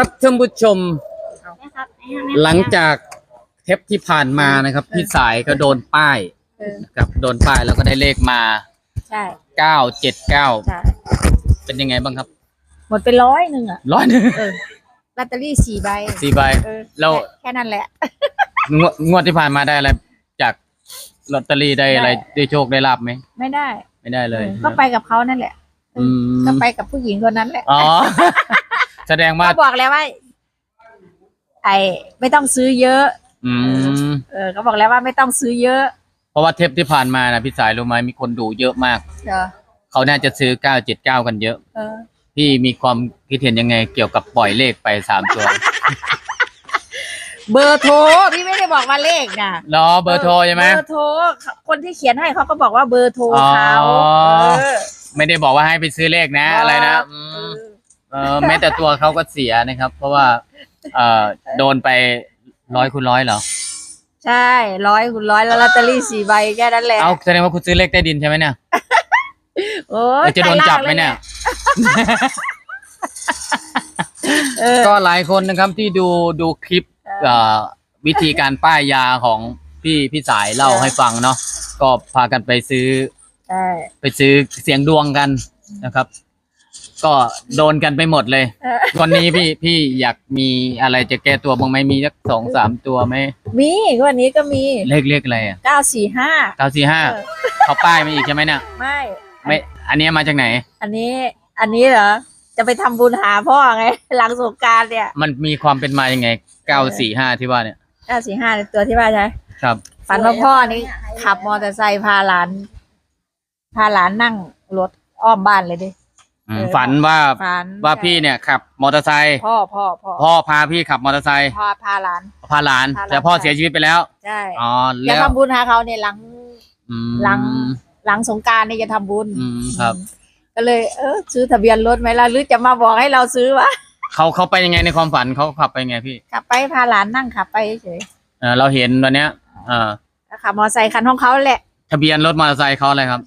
ครับท่านผู้ชมนะครับหลังจากเทปที่ผ่านมานะครับ พี่สายก็โดนป้ายเออนะครับ โดนป้ายแล้วก็ได้เลขมาใช่เก้าเจ็ดเก้าใช่เป็นยังไงบ้างครับหมดไปร้อยหนึ่งอะร้อยหนึ่งเออลอตเตอรี่สี่ใบสี่ใบ เออแล้ว ค่แค่นั้นแหละ งวดงวดที่ผ่านมาได้อะไรจากลอตเตอรี่ได้อะไรได้ ได้โชคได้ลาบไหมไม่ได้ไม่ได้เลยออก็ไปกับเขานั่นแหละ อืมก็ไปกับผู้หญิงคนนั้นแหละ อ๋อ แสดงว่า ก็บอกแล้วว่า ไอ้ไม่ต้องซื้อเยอะ อืม เออก็บอกแล้วว่าไม่ต้องซื้อเยอะเพราะว่าเทปที่ผ่านมานะพี่สายรู้ไหมมีคนดูเยอะมาก เออเขาน่าจะซื้อเก้าเจ็ดเก้ากันเยอะ เออพี่มีความคิดเห็นยังไงเกี่ยวกับปล่อยเลขไปสามตัว เบอร์โทรพี่ไม่ได้บอกว่าเลขนะรอเบอร์โทรใช่ไหม เบอร์โทรคนที่เขียนให้เขาก็บอกว่าเบอร์โทรอ๋อเขาเออ ไม่ได้บอกว่าให้ไปซื้อเลขนะ อะไรนะอืเอมอ เออแม้แต่ตัวเขาก็เสียนะครับ เพราะว่า เอ่อโดนไปร้อยคูณร้อยเหรอใช่ร้อยคุณร้อยแล้วลอตเตอรี่สี่ใบแค่นั้นแหละเอาแสดงว่าคุณซื้อเลขใต้ดินใช่ไหมเนี่ยโอ้เดี๋ยวจะโดนจับไหมเนี่ย เออ ก็หลายคนนะครับที่ดูดูคลิปเอ่อวิธีการป้ายยาของพี่พี่สายเล่าเออให้ฟังเนาะก็พากันไปซื้อใช่ ไปซื้อเสียงดวงกันนะครับ ก็โดนกันไปหมดเลยเออวันนี้พี่พี่อยากมีอะไรจะแก้ตัวบ้างไหมมีสักสองสามตัวไหมมีวันนี้ก็มีเลขเลขอะไรอะเก้าสี่ห้าเก้าสี่ห้าเออเขาป้ายมาอีกใช่ไหมเนี่ยไม่ ไม่ อันเนี้ยมาจากไหน อันนี้ อันนี้เหรอจะไปทำบุญหาพ่อไงหลังสงกรารเนี่ย มันมีความเป็นมายังไงเก้าสี่ห้าที่ว่าเนี่ยเก้าสี่ห้าตัวที่ว่าใช่ไหมครับฝันว่าพ่อนี่ขับมอเตอร์ไซค์พาหลาน พาหลานนั่งรถอ้อมบ้านเลยดิ อืมเออ ฝันว่าฝันว่าพี่เนี่ยขับมอเตอร์ไซค์พ่อพ่อพ่อพ่อพาพี่ขับมอเตอร์ไซค์พ่อพาหลาน พาหลาน พาหลาน แต่พ่อเสียชีวิตไปแล้วใช่อ๋อจะแล้วทำบุญหาเขาเนี่ยหลัง อืม หลัง หลังสงกรารเนี่ยจะทำบุญอืมครับ ก็เลยเออซื้อทะเบียนรถไหมล่ะหรือจะมาบอกให้เราซื้อวะเขาเขาไปยังไงในความฝันเขาขับไปยังไงพี่ขับไปพาหลานนั่งขับไปเฉยเออเราเห็นตอนเนี้ยเออแล้วขับมอเตอร์ไซค์คันของเขาแหละ ทะเบียนรถมอเตอร์ไซค์เขาอะไรครับ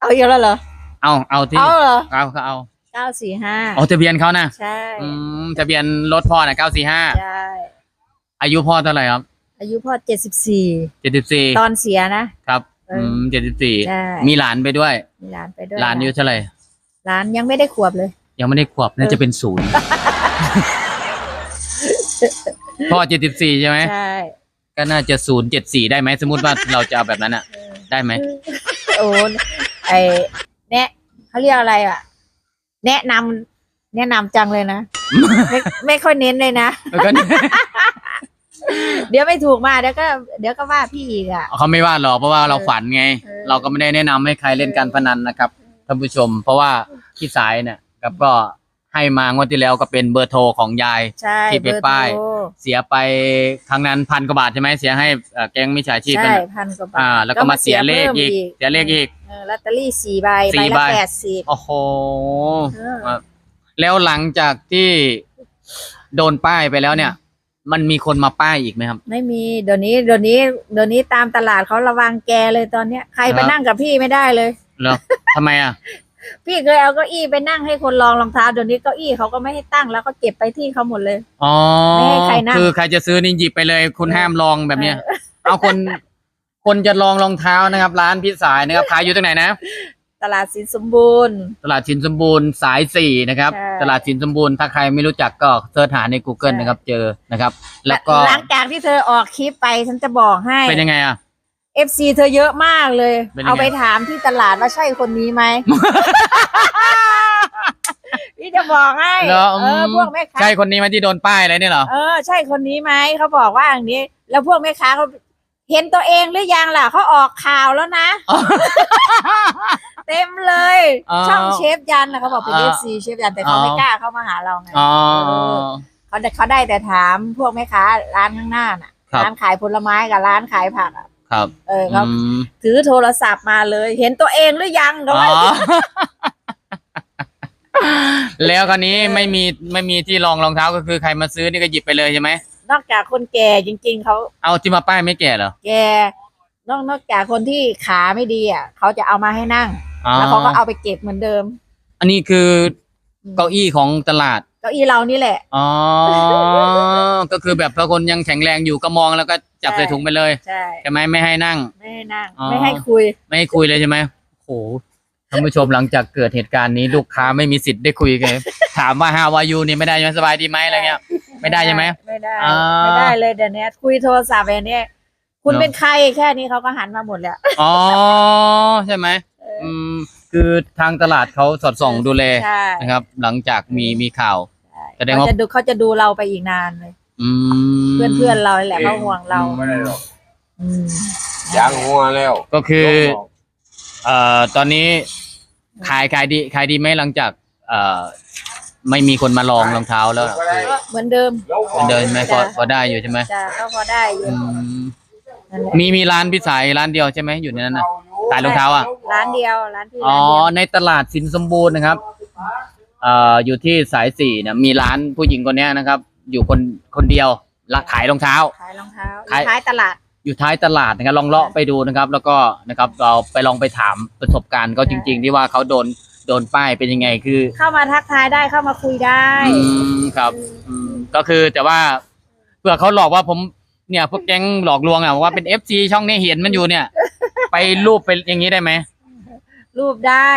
เอาเยอะแล้วเหรอ เอาเอาที่เอาเหรอเอาเขาเอาเก้าสี่ห้าเอาทะเบียนเขานะใช่อืมทะเบียนรถพ่อน่ะเก้าสี่ห้าใช่อายุพ่อเท่าไหร่ครับ อายุพ่อเจ็ดสิบสี่เจ็ดสิบสี่ตอนเสียนะ ครับเอออือืมเจ็ดสิบสี่ใช่มีหลานไปด้วย มีหลานไปด้วยหลานอายุเท่าไหร่หลานยังไม่ได้ขวบเลย ยังไม่ได้ขวบน่าจะเป็นศูนย์พ่อเจ็ดสิบสี่ใช่ไหมใช่ก็น่าจะศูนย์เจ็ดสี่ได้ไหมสมมติว่าเราจะเอาแบบนั้นอะเออได้ไหมโอ้ไอ แนะเขาเรียกอะไรอะ แนะนำแนะนำจังเลยนะ ไม่ไม่ค่อยเน้นเลยนะ แล้วก็ เดี๋ยวไม่ถูกมาเดี๋ยวก็ เดี๋ยวก็ว่าพี่อีกอะ เขาไม่ว่าหรอกเพราะว่าเราฝันไง เออ เราก็ไม่ได้แนะนำให้ใครเล่นการพนันนะครับท่านผู้ชม เพราะว่าพี่สายเนี่ยครับก็ ให้มางวดที่แล้วก็เป็นเบอร์โทรของยาย ใช่ที่ไปเบอร์โทรป้าย เสียไปครั้งนั้นพันกว่าบาทใช่ไหมเสียให้เอ่อแก๊งมิจฉาชีพใช่นั่นน่ะพันกว่าบาทอ่าแล้วก็มาเสียเลขอีก เสียเลขอีก เออลอตเตอรี่สี่ใบสี่ใบละใบแปดสิบ โอ้โหเอออะแล้วหลังจากที่โดนป้ายไปแล้วเนี่ย มันมีคนมาป้ายอีกไหมครับ ไม่มีเดี๋ยวนี้เดี๋ยวนี้เดี๋ยวนี้ตามตลาดเขาระวังแกเลยตอนเนี้ย ใครไปครับ นั่งกับพี่ไม่ได้เลยแล้วทำไมอะ พี่เคยเอาเก้าอี้ไปนั่งให้คนลองรองเท้าเดี๋ยวนี้เก้าอี้เขาก็ไม่ให้ตั้งแล้วก็เก็บไปที่เขาหมดเลย อ๋อไม่ให้ใครนั่ง คือใครจะซื้อนี่หยิบไปเลย คุณเออห้ามลองแบบเนี้ยเออเอาคน คนจะลองรองเท้านะครับ ร้านพี่สายนะครับขายอยู่ตรงไหนนะ ตลาดสินสมบูรณ์ ตลาดชินสมบูรณ์สายสี่นะครับ ใช่ ตลาดชินสมบูรณ์ถ้าใครไม่รู้จักก็เสิร์ชหาใน Google ใช่นะครับ เจอนะครับ แล้วก็หลังจากที่เธอออกคลิปไปฉันจะบอกให้ เป็นยังไงอะ FC เธอเยอะมากเลย เป็นยังไง เอาไปถามที่ตลาดว่าใช่คนนี้ไหม พี่จะบอกให้เหรอเออพวกแม่ค้าใช่คนนี้ไหมที่โดนป้ายอะไรเนี่ยเหรอ เออใช่คนนี้ไหมเขาบอกว่าอย่างนี้ แล้วพวกแม่ค้าเขาเห็นตัวเองหรือยังล่ะเขาออกข่าวแล้วนะ เต็มเลย อ๋อช่องเชฟยันนะเขาบอกเป็น อ๋เออฟซีเชฟยันแต่เขาอ๋อไม่กล้าเข้ามาหาเราไง อ๋อ เขาได้เขาได้แต่ถามพวกแม่ค้าร้านข้างหน้าน่ะ ครับ ร้านขายผลไม้กับร้านขายผักอะ ครับ เออเขาอืมถือโทรศัพท์มาเลย เห็นตัวเองหรือยังเขาอ๋อ ว่า แล้วคราวนี้เออ ไม่มีไม่มีที่รองรองเท้าก็คือใครมาซื้อนี่ก็หยิบไปเลยใช่ไหมนอกจากคนแก่จริง ๆเขาเอาที่มาป้ายไม่แก่เหรอแกนอกนอกจากคนที่ขาไม่ดีอะเขาจะเอามาให้นั่ง อ๋อแล้วเขาก็เอาไปเก็บเหมือนเดิมอันนี้คือเก้าอี้ของตลาด เก้าอี้เรานี่แหละ อ๋อ ก็คือแบบถ้าคนยังแข็งแรงอยู่ก็มองแล้วก็จับใช่ใส่ถุงไปเลยใช่ใช่ไหมไม่ให้นั่ง ไม่ให้นั่งอ๋อไม่ให้คุย ไม่ให้คุยเลยใช่ไหมโอ้โหท่านผู้ชมหลังจากเกิดเหตุการณ์นี้ลูกค้าไม่มีสิทธิ์ได้คุยกันถามว่าฮาวายูนี่ไม่ได้ใช่ไหมสบายดีไหมอะไรเงี้ย ไม่ได้ใช่ไหมไม่ได้อ่าไม่ได้เลยเดี๋ยวนี้คุยโทรศัพท์แบบนี้คุณเนอะเป็นใครแค่นี้เขาก็หันมาหมดแล้วอ๋อใช่ไหมเอออืม คือทางตลาดเขาสอดส่องดูแลใช่ นะครับ หลังจากมีมีข่าวใช่แสดงว่าเขาจะดูเขาจะดูเราไปอีกนานเลย อืมเพื่อนเพื่อนๆเราแหละเขาห่วงเราไม่ได้หรอกอืมยางหัวแล้วก็คือ ยกออกเอ่อตอนนี้ขายขายดีขายดีไหมหลังจาก เอ่อ ไม่มีคนมาลองรองเท้าแล้วก็เหมือนเดิม ยกอเหมืออนกเดินไหมพอพอได้อยู่ใช่ไหมจ้ะก็พอได้อยู่อืมนั่นแหละมีมีร้านพี่สายร้านเดียวใช่ไหมอยู่ในนั้นนะ ขายรองเท้าอะ ร้านเดียวร้านที่อ๋อร้านเดียวในตลาดสินสมบูรณ์นะครับเอ่ออยู่ที่สายสี่เนี่ยมีร้านผู้หญิงคนเนี้ยนะครับ อยู่คนคนเดียวละขายรองเท้า ขายรองเท้าขายขายตลาด อยู่ท้ายตลาดนะครับลองเลาะไปดูนะครับ แล้วก็นะครับเราไปลองไปถามประสบการณ์เขาจริง ๆ ที่ว่าเขาโดนโดนป้ายเป็นยังไงคือเข้ามาทักทายได้เข้ามาคุยได้ อืมครับอืมก็คือแต่ว่าเผื่อเขาหลอกว่าผมเนี่ยพวกแก๊งหลอกลวงอะว่าเป็นเอฟซีช่องนี้เห็นมันอยู่เนี่ย ไปรูปไปอย่างนี้ได้ไหมรูปได้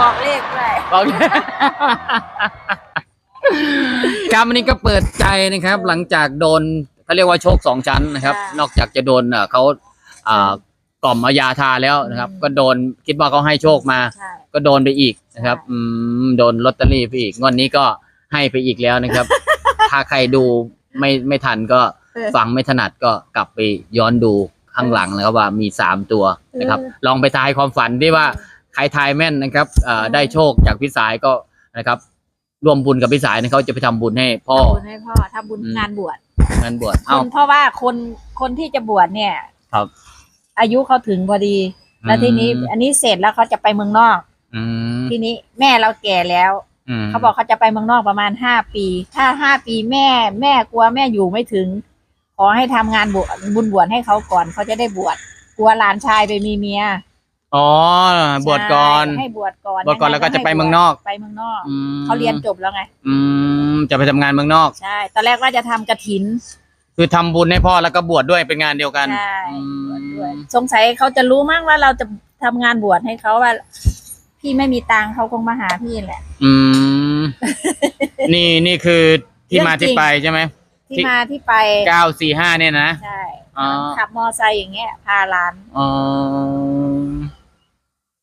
บอกเลขด้วยโอเคครับวันนี้ก็เปิดใจนะครับ หลังจากโดนเขาเรียกว่าโชคสองชั้นนะครับ นอกจากจะโดนเอ่อเขาอ่ากล่อมเอายาทาแล้วนะครับ ก็โดนคิดว่าเขาให้โชคมา ใช่ ก็โดนไปอีกนะครับ อืมโดนลอตเตอรี่ไปอีกงวดนี้ก็ให้ไปอีกแล้วนะครับ ถ้าใครดูไม่ไม่ทันก็เออ ฟังไม่ถนัดก็กลับไปย้อนดู ข้างหลังนะครับว่ามีสามตัวนะครับเออลองไปทายความฝันที่ว่าใครทายแม่นนะครับเอ่อได้โชคจากพี่สายก็นะครับ ร่วมบุญกับพี่สายนะเขาจะไปทำบุญให้พ่อทำบุญให้พ่อทำบุญอืมงานบวชงานบวชคเอ้านเพราะว่าคนคนที่จะบวชเนี่ย ครับ อายุเขาถึงพอดี แล้วทีนี้อืมอันนี้เสร็จแล้วเขาจะไปเมืองนอกอืมทีนี้แม่เราแก่แล้วมเขาบอกเขาจะไปเมืองนอกประมาณห้าปี ถ้าห้าปีแม่ แม่กลัวแม่อยู่ไม่ถึง ขอให้ทำงานบวชบุญบวชให้เขาก่อนเขาจะได้บวชกลัวหลานชายไปมีเมียอ๋อบวชก่อน ใช่ให้บวชก่อนบวชก่อนแล้วก็จะไปเมืองนอก ไปเมืองนอกอืมเขาเรียนจบแล้วไง อืมจะไปทำงานเมืองนอก ใช่ ตอนแรกว่าจะทำกระถิน คือทำบุญให้พ่อแล้วก็บวชด้วยเป็นงานเดียวกันใช่ อืมบวชด้วยสงสัยเขาจะรู้มั้งว่าเราจะทำงานบวชให้เขาว่า พี่ไม่มีตังค์เขาคงมาหาพี่แหละ อืม นี่นี่คือที่มาเรื่องจริที่งไปใช่ไหม ที่ที่มาที่ไปเก้าสี่ห้าเนี่ยนะ ใช่อ๋อ ขับมอไซค์อย่างเงี้ย พาหลานอ๋อ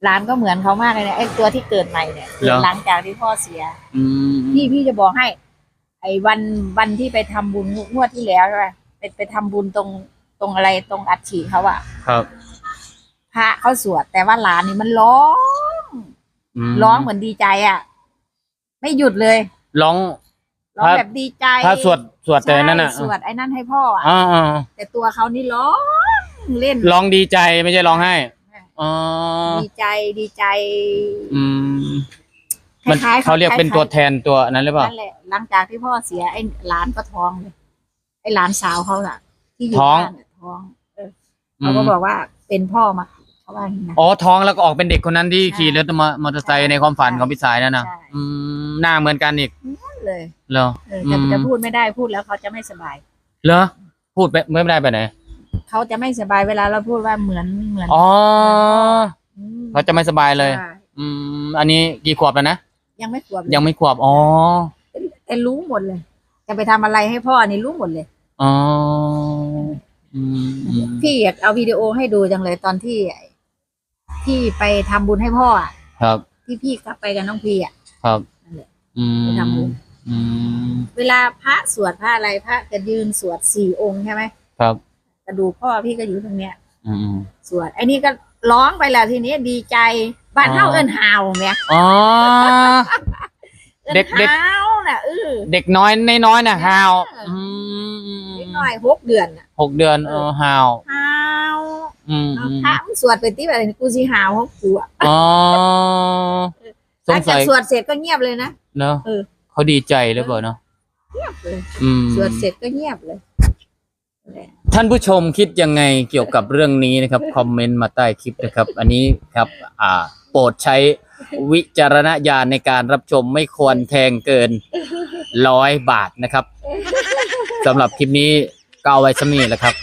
หลานก็เหมือนเขามากเลยเนี่ยไอ้ตัวที่เกิดใหม่เนี่ยเหรอ หลังจากที่พ่อเสีย อืมพี่พี่จะบอกให้ ไอ้วันวันที่ไปทำบุญงวดที่แล้วใช่ไหมไปไปทำบุญตรงตรงอะไรตรงอัฐิเขาอะครับพระเขาสวด แต่ว่าหลานนี่มันร้องมร้องเหมือนดีใจอะไม่หยุดเลย ร้อง ร้องพระแบบดีใจถ้าสวดสวดแต่นั่นน่ะใช่สวดไอ้นั่นให้พ่ออะอ๋ออ๋อแต่ตัวเขานี่ร้องเล่นร้องดีใจไม่ใช่ร้องไห้อ๋อดีใจดีใจอืมคมันล้ายๆเขาเรียกเป็นคล้ตัวแทนตัวนั้นหรือเปล่า นั่นแหละหลังจากที่พ่อเสียไอ้หลานก็ท้องเลยไอ้หลานสาวเขาอะที่อยู่ท้อง บ้านน่ะท้องเออเขาก็บอกว่าเป็นพ่อมาเขาว่าอย่างนี้นะ อ๋อท้องแล้วก็ออกเป็นเด็กคนนั้นที่ใช่ขี่รถมามอเตอร์ไซค์ในความฝันของพี่สายนั่นนะใช่ อืมหน้าเหมือนกันอีก เลยเหรอเออจะอืมจะพูดไม่ได้พูดแล้วเขาจะไม่สบาย เหรอพูดไปไม่ได้ไปไหนเขาจะไม่สบายเวลาเราพูดว่าเหมือนเหมือนอ๋อมเขาจะไม่สบายเลย ใช่อืม อันนี้กี่ขวบแล้วนะยังไม่ขวบเลยังไม่ขวบอ๋อแต่รู้หมดเลย จะไปทำอะไรให้พ่อนี่รู้หมดเลย อ๋ออืมอืมพี่อยากเอาวิดีโอให้ดูจังเลยตอนที่ที่ไปทำบุญให้พ่ออะครับ ที่พี่กลับไปกับน้องพีอะ ครับ นั่นแหละอืมไปทำบุญ อืมเวลาพระสวดพระอะไรพระจะยืนสวดสี่องค์ใช่ไหมครับ กระดูกพ่อพี่ก็อยู่ตรงเนี้ย อืม สวดไอ้นี่ก็ร้องไปแล้วทีนี้ดีใจบ้านอ๋อ เฮาเอิ้นหาวแหม่อ๋อเอิ้นเด็กเด็กหาวน่ะเออ เด็กน้อยน้อยๆน่ะฮาวเอออืมนิดหน่อยหกเดือนน่ะหกเดือนเออฮาวหาวอืมเอาอืมพระมึงสวดไปที่แบบกูสิหาวหกกูอะอ๋อหสลังงจาสักยสวดเสร็จก็เงียบเลยนะ เนอะเออ เขาดีใจหรือเปล่าเนาะเงียบเลยอืม สวดเสร็จก็เงียบเลยนั่นแหละท่านผู้ชมคิดยังไงเกี่ยวกับเรื่องนี้นะครับ คอมเมนต์มาใต้คลิปนะครับ อันนี้ครับ อ่า โปรดใช้วิจารณญาณในการรับชมไม่ควรแทงเกินร้อยบาทนะครับสำหรับคลิปนี้ก็เอาไว้สำนี้แหละครับ